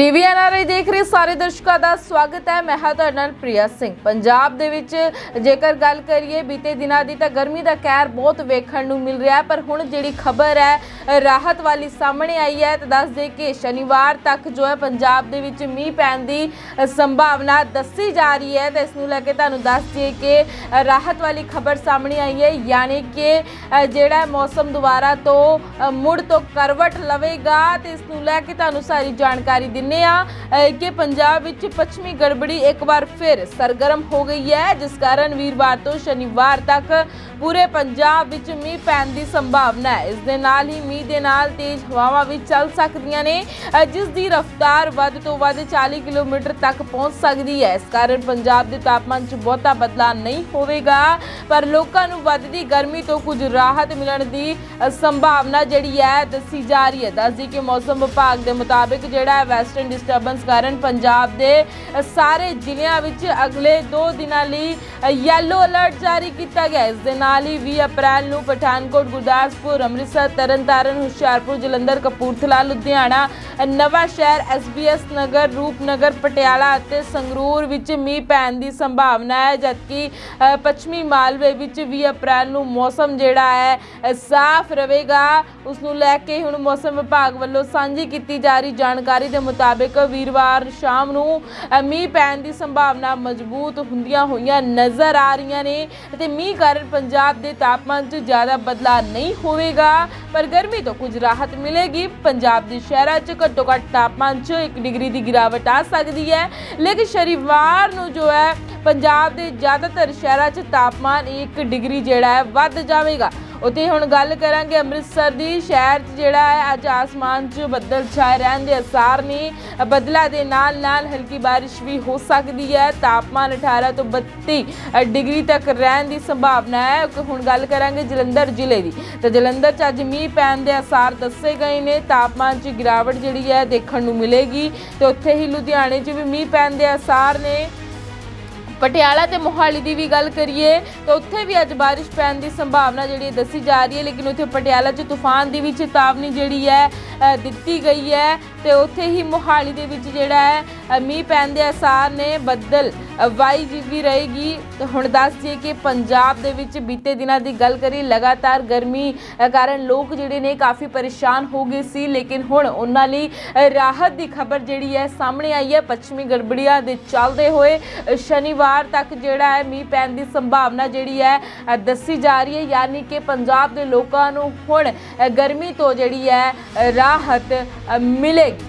TV NRI ਦੇਖ ਰਹੇ ਸਾਰੇ ਦਰਸ਼ਕਾਂ ਦਾ ਸਵਾਗਤ ਹੈ। ਮੈਂ ਹਾਂ ਤੁਹਾਡੇ ਨਾਲ ਪ੍ਰਿਆ ਸਿੰਘ। ਪੰਜਾਬ ਦੇ ਵਿੱਚ ਜੇਕਰ ਗੱਲ ਕਰੀਏ, ਬੀਤੇ ਦਿਨਾਂ ਦੀ ਤਾਂ ਗਰਮੀ ਦਾ ਕਹਿਰ ਬਹੁਤ ਵੇਖਣ ਨੂੰ ਮਿਲ ਰਿਹਾ ਹੈ, ਪਰ ਹੁਣ ਜਿਹੜੀ ਖਬਰ ਹੈ, ਰਾਹਤ ਵਾਲੀ ਸਾਹਮਣੇ ਆਈ ਹੈ ਤਾਂ ਦੱਸ ਦੇ ਕਿ ਸ਼ਨੀਵਾਰ ਤੱਕ ਜੋ ਹੈ ਪੰਜਾਬ ਦੇ ਵਿੱਚ ਮੀਂਹ ਪੈਣ ਦੀ ਸੰਭਾਵਨਾ ਦੱਸੀ ਜਾ ਰਹੀ ਹੈ ਤਾਂ ਇਸ ਨੂੰ ਲੈ ਕੇ ਤੁਹਾਨੂੰ ਦੱਸ ਦਈਏ ਕਿ ਰਾਹਤ ਵਾਲੀ ਖਬਰ ਸਾਹਮਣੇ ਆਈ ਹੈ, ਯਾਨੀ ਕਿ ਜਿਹੜਾ ਮੌਸਮ ਦੁਬਾਰਾ ਤੋਂ ਮੁੜ ਤੋਂ ਕਰਵਟ ਲਵੇਗਾ ਤੇ ਇਸ ਨੂੰ ਲੈ ਕੇ ਤੁਹਾਨੂੰ ਸਾਰੀ ਜਾਣਕਾਰੀ ਦਿੰਨੇ ਆ ਕਿ ਪੰਜਾਬ ਵਿੱਚ ਪੱਛਮੀ ਗੜਬੜੀ ਇੱਕ ਵਾਰ ਫਿਰ ਸਰਗਰਮ ਹੋ ਗਈ ਹੈ, ਜਿਸ ਕਾਰਨ ਵੀਰਵਾਰ ਤੋਂ ਸ਼ਨੀਵਾਰ ਤੱਕ ਪੂਰੇ ਪੰਜਾਬ ਵਿੱਚ ਮੀਂਹ ਪੈਣ ਦੀ ਸੰਭਾਵਨਾ ਹੈ। ਇਸ ਦੇ ਨਾਲ ਹੀ ਮੀਂਹ ਦੇ ਨਾਲ ਤੇਜ਼ ਹਵਾਵਾਂ ਵੀ ਚੱਲ ਸਕਦੀਆਂ ਨੇ ਜਿਸ ਦੀ ਰਫ਼ਤਾਰ ਵੱਧ ਤੋਂ ਵੱਧ 40 ਕਿਲੋਮੀਟਰ ਤੱਕ ਪਹੁੰਚ ਸਕਦੀ ਹੈ। ਇਸ ਕਾਰਨ ਪੰਜਾਬ ਦੇ ਤਾਪਮਾਨ 'ਚ ਬਹੁਤਾ ਬਦਲਾਅ ਨਹੀਂ ਹੋਵੇਗਾ, ਪਰ ਲੋਕਾਂ ਨੂੰ ਵੱਧਦੀ ਗਰਮੀ ਤੋਂ ਕੁਝ ਰਾਹਤ ਮਿਲਣ ਦੀ ਸੰਭਾਵਨਾ ਜਿਹੜੀ ਹੈ ਦੱਸੀ ਜਾ ਰਹੀ ਹੈ। ਦੱਸਦੀ ਕਿ ਮੌਸਮ ਵਿਭਾਗ ਦੇ ਮੁਤਾਬਿਕ ਜਿਹੜਾ ਹੈ ਵੈਸਟਰਨ ਡਿਸਟਰਬੈਂਸ ਕਾਰਨ ਪੰਜਾਬ ਦੇ ਸਾਰੇ ਜ਼ਿਲ੍ਹਿਆਂ ਵਿੱਚ ਅਗਲੇ 2 ਦਿਨਾਂ ਲਈ ਯੈਲੋ ਅਲਰਟ ਜਾਰੀ ਕੀਤਾ ਗਿਆ ਇਸ ਦੇ ਨਾਲ ਹੀ 20 ਅਪ੍ਰੈਲ ਨੂੰ ਪਠਾਨਕੋਟ, ਗੁਰਦਾਸਪੁਰ, ਅੰਮ੍ਰਿਤਸਰ, ਤਰਨਤਾਰਨ, ਹੁਸ਼ਿਆਰਪੁਰ, ਜਲੰਧਰ, ਕਪੂਰਥਲਾ, ਲੁਧਿਆਣਾ ਨਵਾਂ ਸ਼ਹਿਰ ਐਸਬੀਐਸ ਨਗਰ, ਰੂਪਨਗਰ, ਪਟਿਆਲਾ ਅਤੇ ਸੰਗਰੂਰ ਵਿੱਚ ਮੀਂਹ ਪੈਣ ਦੀ ਸੰਭਾਵਨਾ ਹੈ, ਜਦਕਿ ਪੱਛਮੀ ਮਾਲਵੇ ਵਿੱਚ 20 ਅਪ੍ਰੈਲ ਨੂੰ ਮੌਸਮ ਜਿਹੜਾ ਹੈ ਸਾਫ਼ ਰਹੇਗਾ। ਉਸ ਨੂੰ ਲੈ ਕੇ ਹੁਣ ਮੌਸਮ ਵਿਭਾਗ ਵੱਲੋਂ ਸਾਂਝੀ ਕੀਤੀ ਜਾ ਰਹੀ ਜਾਣਕਾਰੀ ਦੇ ਮੁਤਾਬਿਕ ਵੀਰਵਾਰ ਸ਼ਾਮ ਨੂੰ ਮੀਂਹ ਪੈਣ ਦੀ ਸੰਭਾਵਨਾ ਮਜ਼ਬੂਤ ਹੁੰਦੀਆਂ ਹੋਈਆਂ ਨਜ਼ਰ ਆ ਰਹੀਆਂ ਨੇ ਤੇ ਮੀਂਹ ਕਾਰਨ ਪੰਜਾਬ ਦੇ ਤਾਪਮਾਨ 'ਚ ਜ਼ਿਆਦਾ ਬਦਲਾਅ ਨਹੀਂ ਹੋਵੇਗਾ, ਪਰ ਗਰਮੀ ਤੋਂ ਕੁਝ ਰਾਹਤ ਮਿਲੇਗੀ। ਪੰਜਾਬ ਦੇ ਸ਼ਹਿਰਾਂ 'ਚ ਘੱਟੋ ਘੱਟ ਤਾਪਮਾਨ 'ਚ 1 ਡਿਗਰੀ ਦੀ ਗਿਰਾਵਟ ਆ ਸਕਦੀ ਹੈ, ਲੇਕਿਨ ਸ਼ਨੀਵਾਰ ਨੂੰ ਜੋ ਹੈ, ਪੰਜਾਬ ਦੇ ਜ਼ਿਆਦਾਤਰ ਸ਼ਹਿਰਾਂ 'ਚ ਤਾਪਮਾਨ 1 ਡਿਗਰੀ ਜਿਹੜਾ ਹੈ ਵੱਧ ਜਾਵੇਗਾ। ਉਤੇ ਹੁਣ ਗੱਲ ਕਰਾਂਗੇ ਅੰਮ੍ਰਿਤਸਰ ਦੀ। ਸ਼ਹਿਰ 'ਚ ਜਿਹੜਾ ਹੈ, ਅੱਜ ਆਸਮਾਨ 'ਚ ਬੱਦਲ ਛਾਏ ਰਹਿਣ ਦੇ ਅਸਾਰ ਨੇ ਬੱਦਲਾ ਦੇ ਨਾਲ ਨਾਲ ਹਲਕੀ ਬਾਰਿਸ਼ ਵੀ ਹੋ ਸਕਦੀ ਹੈ। ਤਾਪਮਾਨ 18 ਤੋਂ 32 ਡਿਗਰੀ ਤੱਕ ਰਹਿਣ ਦੀ ਸੰਭਾਵਨਾ ਹੈ। ਹੁਣ ਗੱਲ ਕਰਾਂਗੇ ਜਲੰਧਰ ਜ਼ਿਲ੍ਹੇ ਦੀ। ਤਾਂ ਜਲੰਧਰ 'ਚ ਅੱਜ ਮੀਂਹ ਪੈਣ ਦੇ ਅਸਾਰ ਦੱਸੇ ਗਏ ਨੇ। ਤਾਪਮਾਨ 'ਚ ਗਿਰਾਵਟ ਜਿਹੜੀ ਹੈ, ਦੇਖਣ ਨੂੰ ਮਿਲੇਗੀ। ਤੇ ਉੱਥੇ ਹੀ ਲੁਧਿਆਣੇ 'ਚ ਵੀ ਮੀਂਹ ਪੈਣ ਦੇ ਅਸਾਰ ਨੇ। ਪਟਿਆਲਾ ਤੇ ਮੋਹਾਲੀ ਦੀ ਵੀ ਗੱਲ ਕਰੀਏ, ਤਾਂ ਉੱਥੇ ਵੀ ਅੱਜ ਬਾਰਿਸ਼ ਪੈਣ ਦੀ ਸੰਭਾਵਨਾ ਜਿਹੜੀ ਹੈ ਦੱਸੀ ਜਾ ਰਹੀ ਹੈ, ਲੇਕਿਨ ਉੱਥੇ ਪਟਿਆਲਾ 'ਚ ਤੂਫਾਨ ਦੀ ਵੀ ਚੇਤਾਵਨੀ ਜਿਹੜੀ ਹੈ ਦਿੱਤੀ ਗਈ ਹੈ ਤੇ ਉੱਥੇ ਹੀ ਮੋਹਾਲੀ ਦੇ ਵਿੱਚ ਜਿਹੜਾ ਹੈ ਮੀਂਹ ਪੈਣ ਦੇ ਅਸਾਰ ਨੇ ਬੱਦਲ ਵਾਈ ਵੀ ਰਹੇਗੀ। ਹੁਣ ਦੱਸ ਦਈਏ ਕਿ ਪੰਜਾਬ ਦੇ ਵਿੱਚ ਬੀਤੇ ਦਿਨਾਂ ਦੀ ਗੱਲ ਕਰੀ ਲਗਾਤਾਰ ਗਰਮੀ ਕਾਰਨ ਲੋਕ ਜਿਹੜੇ ਨੇ ਕਾਫੀ ਪਰੇਸ਼ਾਨ ਹੋ ਗਏ ਸੀ। ਲੇਕਿਨ ਹੁਣ ਉਹਨਾਂ ਲਈ ਰਾਹਤ ਦੀ ਖਬਰ ਜਿਹੜੀ ਹੈ ਸਾਹਮਣੇ ਆਈ ਹੈ। ਪੱਛਮੀ ਗੜਬੜੀਆਂ ਦੇ ਚੱਲਦੇ ਹੋਏ ਸ਼ਨੀਵਾਰ ਤੱਕ ਜਿਹੜਾ ਹੈ ਮੀਂਹ ਪੈਣ ਦੀ ਸੰਭਾਵਨਾ ਜਿਹੜੀ ਹੈ ਦੱਸੀ ਜਾ ਰਹੀ ਹੈ। ਯਾਨੀ ਕਿ ਪੰਜਾਬ ਦੇ ਲੋਕਾਂ ਨੂੰ ਹੁਣ ਗਰਮੀ ਤੋਂ ਜਿਹੜੀ ਹੈ ਰਾਹਤ ਮਿਲੇਗੀ।